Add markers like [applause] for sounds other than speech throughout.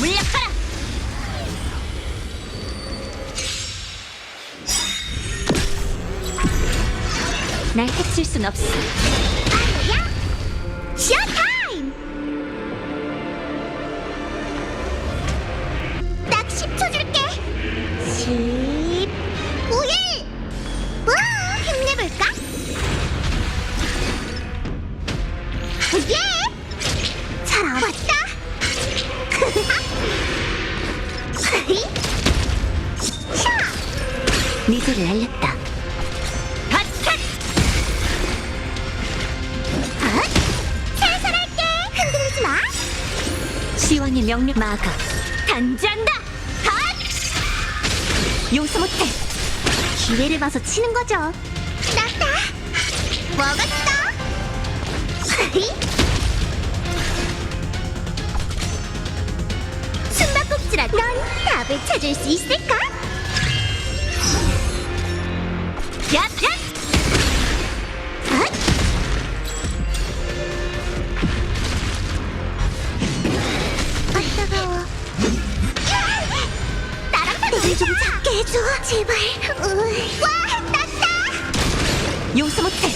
물약하라! 날 해칠 순 없어. 쇼타임! 미소를 알렸다. 핫핫! 어? 살살할게! 흔들리지 마! 시왕의 명령 마가 단지한다. 핫! 용서 못해. 기회를 봐서 치는 거죠. 났다. 먹었어. 숨바꼭질아, 넌 답을 찾을 수 있을까? 아, 따가워. 나랑 나를 좀 작게 해줘, 제발. 으이. 와, 났다. 용서 못해.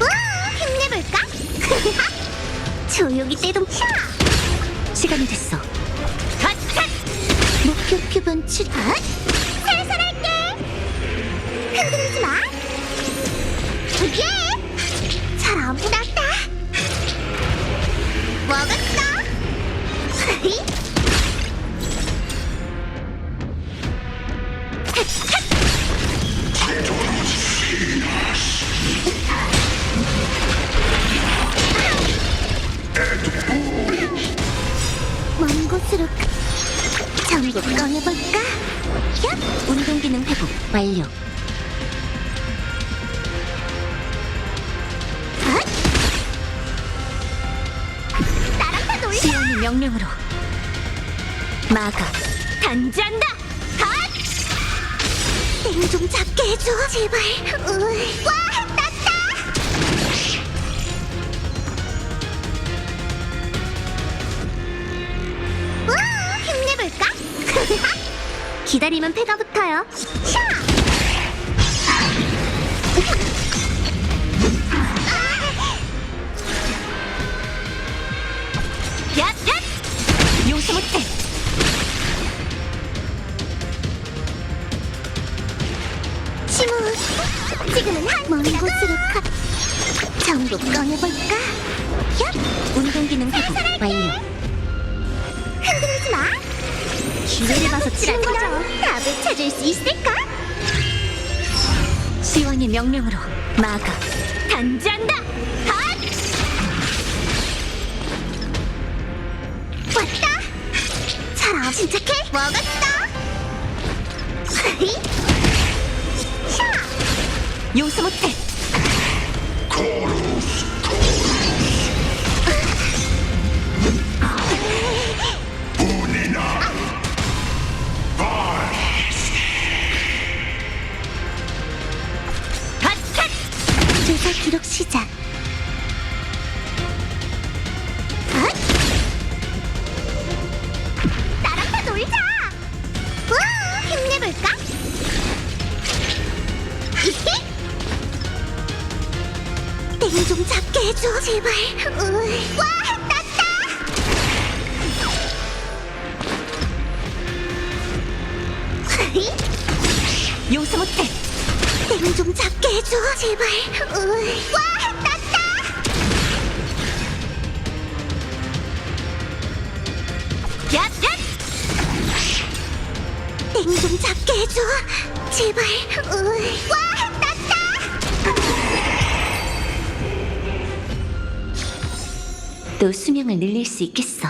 와, 힘내볼까? [laughs] 조용히 떼동 차. 시간이 됐어. 목표 표본 출発살살할게. 흔들리지 마. 예. 잘안 부났다. 먹었어. 먼 곳으로 가. 전부 꺼내볼까? 얍! 운동 기능 회복 완료. 명령으로 마가 단지한다. 핫! 땡좀 잡게 해줘, 제발. 으이. 와, 났다! 와, 힘내볼까? [laughs] 기다리면 패가 붙어요. 샤! 얍얍! 먼 곳으로 가. 전부 꺼내볼까? 얍! 운동 기능 회복 완료. 흔들리지 마. 기회를 봐서 치는 거죠. 답을 찾을 수 있을까? 시왕의 명령으로 마가 단지한다. 핫! 왔다. 잘안 침착해. 먹었어. 샤. 용서 못해. 조사 기록 시작. 땡 좀 잡게 해줘, 제발. 으이. 와, 났다. 용서 못해. 땡 좀 잡게 해줘 제발. 와 났다 얍얍! 땡 좀 잡게 해줘 제발 으이. 와 났다 수명을 늘릴 수 있겠어.